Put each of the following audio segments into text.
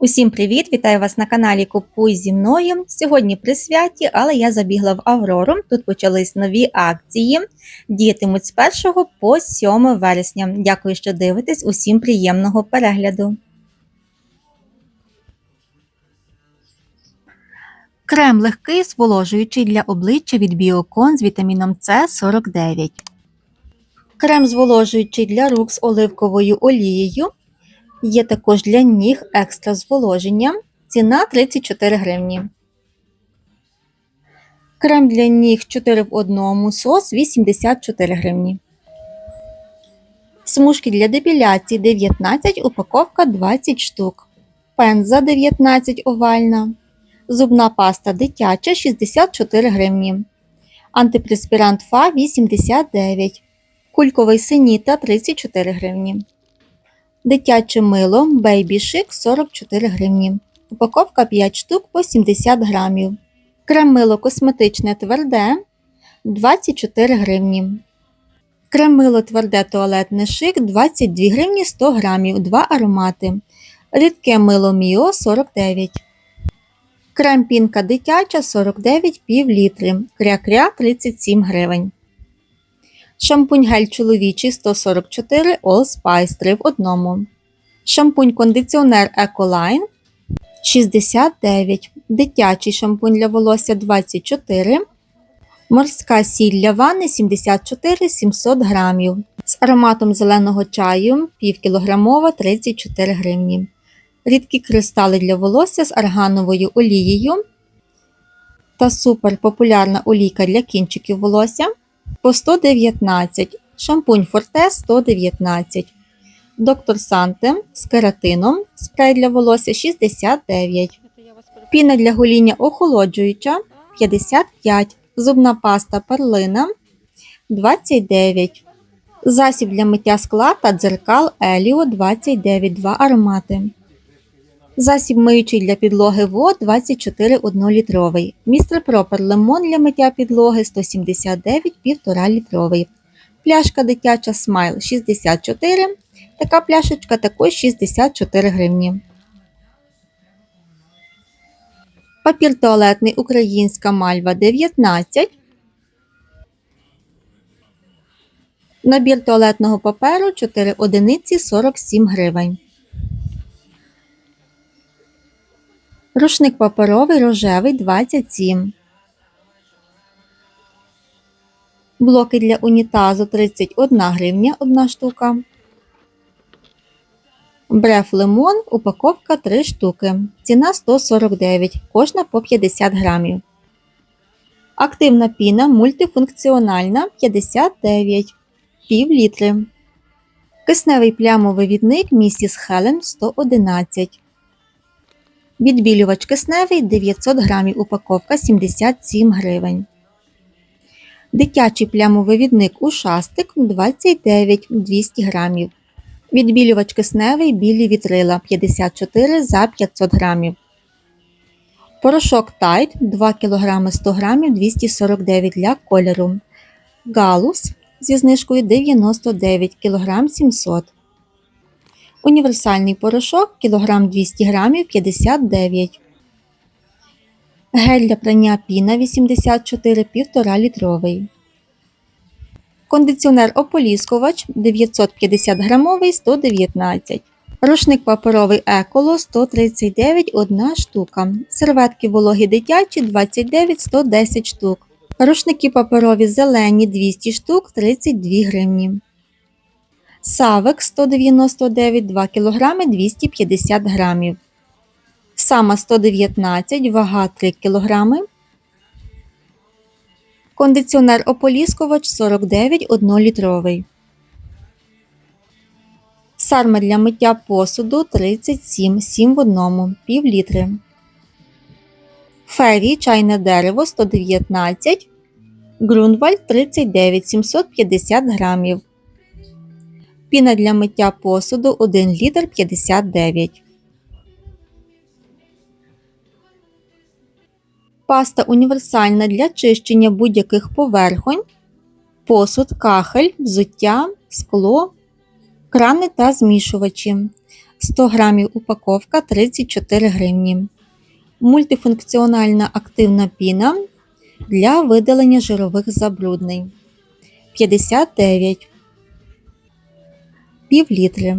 Усім привіт! Вітаю вас на каналі Купуй зі мною. Сьогодні при святі, але я забігла в Аврору. Тут почались нові акції. Діятимуть з 1 по 7 вересня. Дякую, що дивитесь. Усім приємного перегляду. Крем легкий зволожуючий для обличчя від Біокон з вітаміном С 49. Крем зволожуючий для рук з оливковою олією. Є також для ніг екстра зволоження. Ціна 34 гривні. Крем для ніг 4 в 1 сос 84 гривні. Смужки для депіляції 19, упаковка 20 штук. Пенза 19 овальна. Зубна паста дитяча 64 гривні. Антипреспірант ФА 89. Кульковий синіта 34 гривні. Дитяче мило Baby Chic 44 гривні. Упаковка 5 штук по 70 грамів. Крем-мило косметичне тверде 24 гривні. Крем-мило тверде туалетне шик 22 гривні 100 грамів, 2 аромати. Рідке мило Міо 49. Крем пінка дитяча 49 пів літри. Кря-кря 37 гривень. Шампунь гель чоловічий 144 All Spice 3 в одному. Шампунь кондиціонер Ecoline 69. Дитячий шампунь для волосся 24. Морська сіль для ванни 74 700 грамів. З ароматом зеленого чаю півкілограмова 34 гривні. Рідкі кристали для волосся з аргановою олією та суперпопулярна олійка для кінчиків волосся по 119, шампунь Форте 119, доктор Санте з кератином, спрей для волосся 69, піна для гоління охолоджуюча 55, зубна паста перлина 29, засіб для миття скла та дзеркал Еліо 29, 2 аромати. Засіб миючий для підлоги ВО 24 1-літровий. Містер Пропер лимон для миття підлоги 179 1,5 літровий. Пляшка дитяча Смайл 64. Така пляшечка також 64 гривні. Папір туалетний українська мальва 19. Набір туалетного паперу 4 одиниці 47 гривень. Рушник паперовий рожевий 27. Блоки для унітазу 31 гривня 1 штука. Бреф лимон, упаковка 3 штуки. Ціна 149, кожна по 50 грамів. Активна піна мультифункціональна 59 пів літри. Кисневий плямовий відник місіс Хелен 111. Відбілювач кисневий 900 грамів, упаковка 77 гривень. Дитячий плямовивідник ушастик 29 200 грамів. Відбілювач кисневий білі вітрила 54 за 500 грамів. Порошок Tide 2 кг 100 г 249 для кольору. Галус зі знижкою 99 кг 700 Універсальний порошок кілограм 200 грамів 59 Гель для прання піна 84 1,5 літровий. Кондиціонер ополіскувач 950 грамовий 119 Рушник паперовий еколо 139 1 штука. Серветки вологі дитячі 29 110 штук. Рушники паперові зелені 200 штук 32 гривні. Савек 199 2 кг 250 г. Сама 119 вага 3 кг. Кондиціонер ополіскувач 49 1-літровий. Сарма для миття посуду 37 7 в 1 пів літри. Фері чайне дерево 119 Грунвальд 39 750 грамів. Піна для миття посуду 1 літр 59. Паста універсальна для чищення будь-яких поверхонь, посуд, кахель, взуття, скло, крани та змішувачі. 100 грамів упаковка 34 гривні. Мультифункціональна активна піна для видалення жирових забруднень 59 пів літри.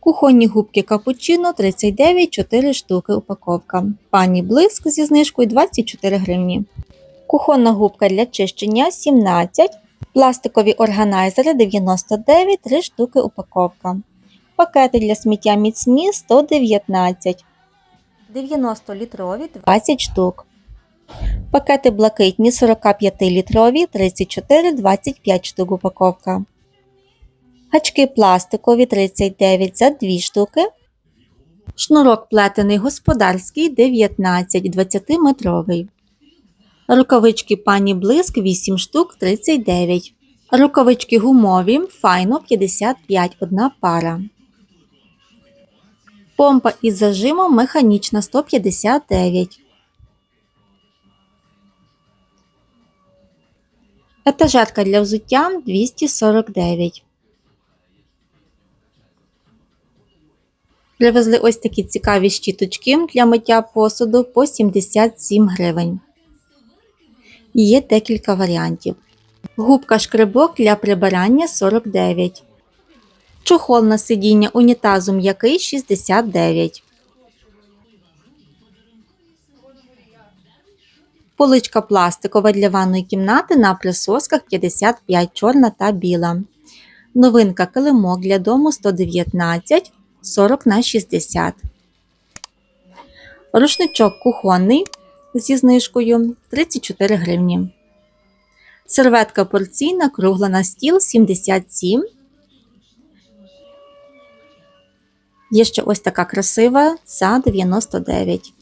Кухонні губки капучино 39 4 штуки упаковка. Пані блиск зі знижкою 24 гривні. Кухонна губка для чищення 17. Пластикові органайзери 99 3 штуки упаковка. Пакети для сміття міцні 119. 90 літрові 20 штук. Пакети блакитні 45 літрові 34 25 штук упаковка. Гачки пластикові 39 за 2 штуки. Шнурок плетений господарський 19 20 метровий. Рукавички пані блиск 8 штук 39. Рукавички гумові файно 55 одна пара. Помпа із зажимом механічна 159. Етажерка для взуття 249. Привезли ось такі цікаві щіточки для миття посуду по 77 гривень. Є декілька варіантів. Губка шкребок для прибирання 49. Чохол на сидіння унітазу м'який 69. Поличка пластикова для ванної кімнати на присосках 55 чорна та біла. Новинка килимок для дому 119 40 на 60. Рушничок кухонний зі знижкою 34 гривні. Серветка порційна кругла на стіл 77. Є ще ось така красива за 99.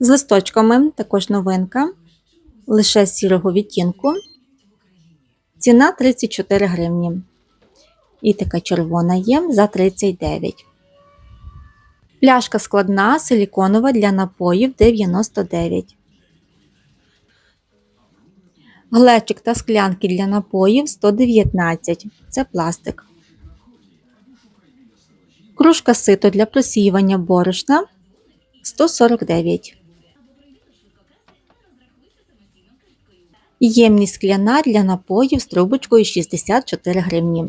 З листочками також новинка. Лише сірого відтінку. Ціна 34 гривні. І така червона є за 39. Пляшка складна, силіконова для напоїв 99. Глечик та склянки для напоїв 119. Це пластик. Кружка сито для просіювання борошна 149. Ємність скляна для напоїв з трубочкою 64 гривні.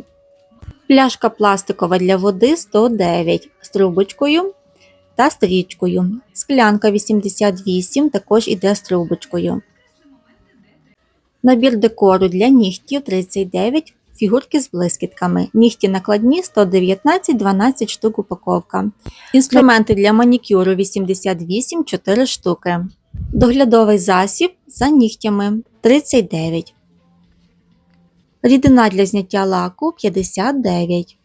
Пляшка пластикова для води 109 з трубочкою та стрічкою. Склянка 88 також іде з трубочкою. Набір декору для нігтів 39 фігурки з блискітками. Нігті накладні 119 12 штук упаковка. Інструменти для манікюру 88 4 штуки. Доглядовий засіб за нігтями 39. Рідина для зняття лаку 59.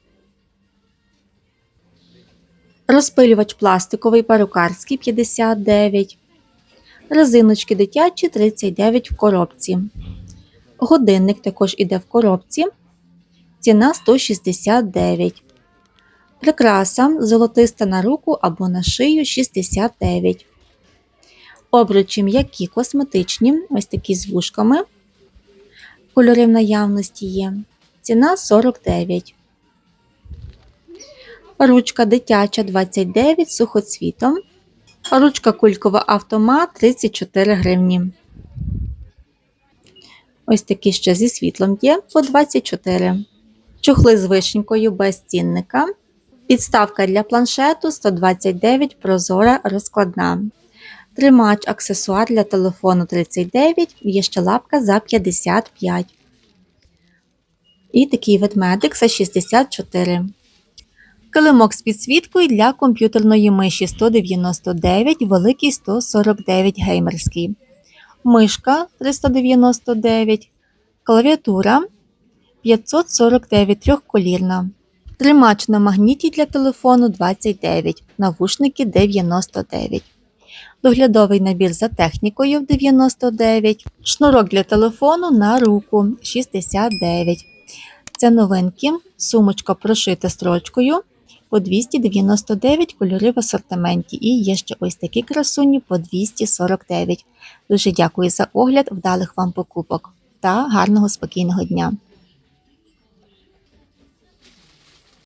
Розпилювач пластиковий перукарський 59. Резиночки дитячі 39 в коробці. Годинник також іде в коробці. Ціна 169. Прикраса золотиста на руку або на шию 69. Обручі м'які косметичні, ось такі з вушками. Кольори в наявності є. Ціна 49. Ручка дитяча 29 з сухоцвітом. Ручка кулькова автомат 34 гривні. Ось такі ще зі світлом є по 24. Чохли з вишенькою без цінника. Підставка для планшету 129 прозора розкладна. Тримач аксесуар для телефону 39, є ще лапка за 55. І такий ведмедик за 64. Килимок з підсвіткою для комп'ютерної миші 199, великий 149 геймерський. Мишка 399, клавіатура 549 трьохколірна. Тримач на магніті для телефону 29, навушники 99 доглядовий набір за технікою 99, шнурок для телефону на руку 69. Це новинки, сумочка прошита строчкою по 299 кольори в асортименті. І є ще ось такі красуні по 249. Дуже дякую за огляд, вдалих вам покупок. та гарного спокійного дня!